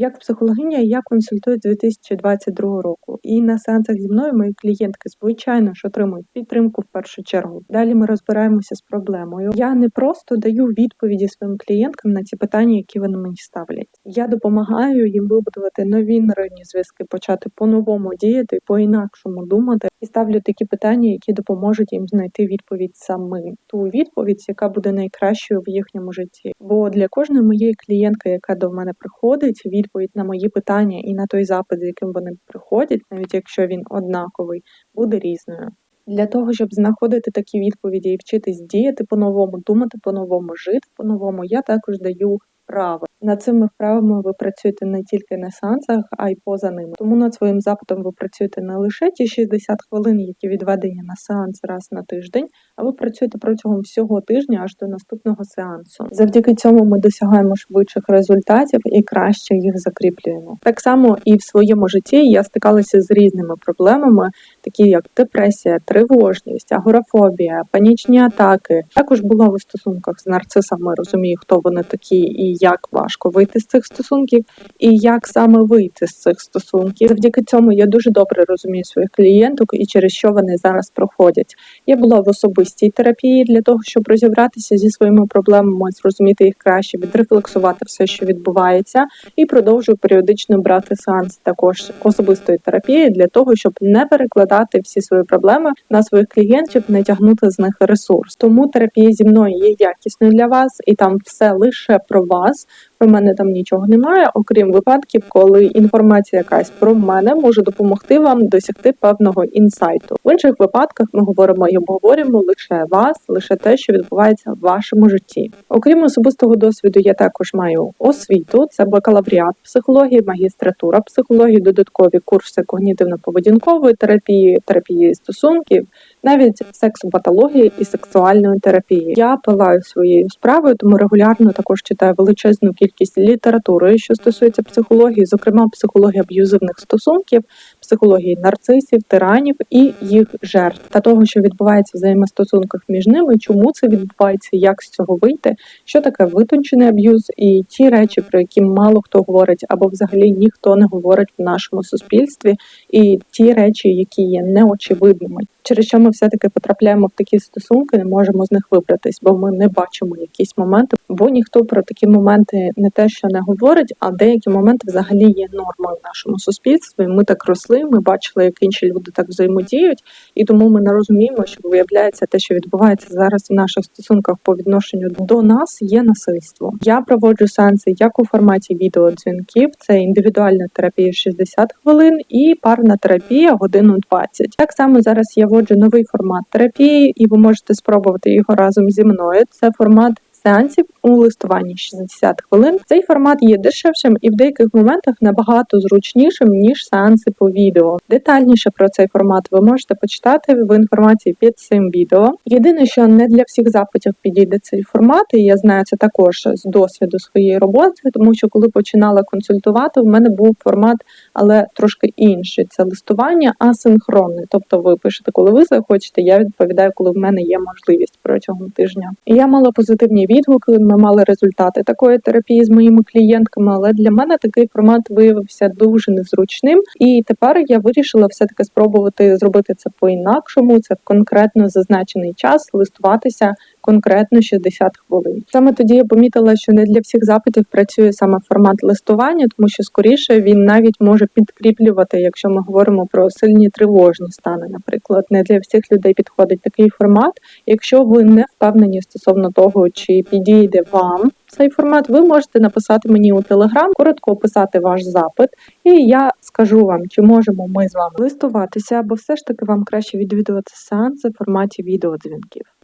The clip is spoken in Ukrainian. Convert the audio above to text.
Як психологиня я консультую з 2022 року, і на сеансах зі мною мої клієнтки звичайно ж отримують підтримку в першу чергу. Далі ми розбираємося з проблемою. Я не просто даю відповіді своїм клієнткам на ті питання, які вони мені ставлять. Я допомагаю їм вибудувати нові нейронні зв'язки, почати по-новому діяти, по-інакшому думати, і ставлю такі питання, які допоможуть їм знайти відповідь самим. Ту відповідь, яка буде найкращою в їхньому житті. Бо для кожної моєї клієнтки, яка до мене приходить, відповідь на мої питання і на той запит, з яким вони приходять, навіть якщо він однаковий, буде різною. Для того, щоб знаходити такі відповіді і вчитись діяти по-новому, думати по-новому, жити по-новому, я також даю вправи. Над цими вправами ви працюєте не тільки на сеансах, а й поза ними. Тому над своїм запитом ви працюєте не лише ті 60 хвилин, які відведені на сеанс раз на тиждень, а ви працюєте протягом всього тижня аж до наступного сеансу. Завдяки цьому ми досягаємо швидших результатів і краще їх закріплюємо. Так само і в своєму житті я стикалася з різними проблемами, такі як депресія, тривожність, агорафобія, панічні атаки. Також була в стосунках з нарцисами, розумію, хто вони такі і як важко вийти з цих стосунків, і як саме вийти з цих стосунків. Завдяки цьому я дуже добре розумію своїх клієнток і через що вони зараз проходять. Я була в особистій терапії для того, щоб розібратися зі своїми проблемами, зрозуміти їх краще, відрефлексувати все, що відбувається, і продовжую періодично брати сеанс також особистої терапії для того, щоб не перекладати всі свої проблеми на своїх клієнтів, не тягнути з них ресурс. Тому терапія зі мною є якісною для вас, і там все лише про вас. Про мене там нічого немає, окрім випадків, коли інформація якась про мене може допомогти вам досягти певного інсайту. В інших випадках ми говоримо і обговорюємо лише вас, лише те, що відбувається в вашому житті. Окрім особистого досвіду, я також маю освіту, це бакалавріат психології, магістратура психології, додаткові курси когнітивно-поведінкової терапії, терапії стосунків навіть сексопатології і сексуальної терапії. Я пилаю своєю справою, тому регулярно також читаю величезну кількість літератури, що стосується психології, зокрема психології аб'юзивних стосунків, психології нарцисів, тиранів і їх жертв та того, що відбувається в взаємостосунках між ними, чому це відбувається, як з цього вийти, що таке витончений аб'юз, і ті речі, про які мало хто говорить, або взагалі ніхто не говорить в нашому суспільстві, і ті речі, які є неочевидними через що ми все-таки потрапляємо в такі стосунки, не можемо з них вибратись, бо ми не бачимо якісь моменти, бо ніхто про такі моменти не те, що не говорить, а деякі моменти взагалі є нормою в нашому суспільстві. Ми так росли, ми бачили, як інші люди так взаємодіють, і тому ми не розуміємо, що виявляється те, що відбувається зараз в наших стосунках по відношенню до нас, є насильство. Я проводжу сеанси як у форматі відеодзвінків, це індивідуальна терапія 60 хвилин і парна терапія годину 20. Так само зараз я воджу новий формат терапії, і ви можете спробувати його разом зі мною. Це формат сеансів у листуванні 60 хвилин. Цей формат є дешевшим і в деяких моментах набагато зручнішим ніж сеанси по відео. Детальніше про цей формат ви можете почитати в інформації під цим відео. Єдине, що не для всіх запитів підійде цей формат, і я знаю це також з досвіду своєї роботи, тому що коли починала консультувати, в мене був формат, але трошки інший. Це листування асинхронне. Тобто, ви пишете, коли ви захочете, я відповідаю, коли в мене є можливість протягом тижня. Я мала позитивні відгуки. Ми мали результати такої терапії з моїми клієнтками, але для мене такий формат виявився дуже незручним. І тепер я вирішила все-таки спробувати зробити це по-інакшому. Це в конкретно зазначений час листуватися конкретно 60 хвилин. Саме тоді я помітила, що не для всіх запитів працює саме формат листування, тому що скоріше він навіть може підкріплювати, якщо ми говоримо про сильні тривожні стани. Наприклад, не для всіх людей підходить такий формат. Якщо ви не впевнені стосовно того, чи підійде вам цей формат, ви можете написати мені у телеграм, коротко описати ваш запит, і я скажу вам, чи можемо ми з вами листуватися, або все ж таки вам краще відвідувати сеанси в форматі відеодзвінків.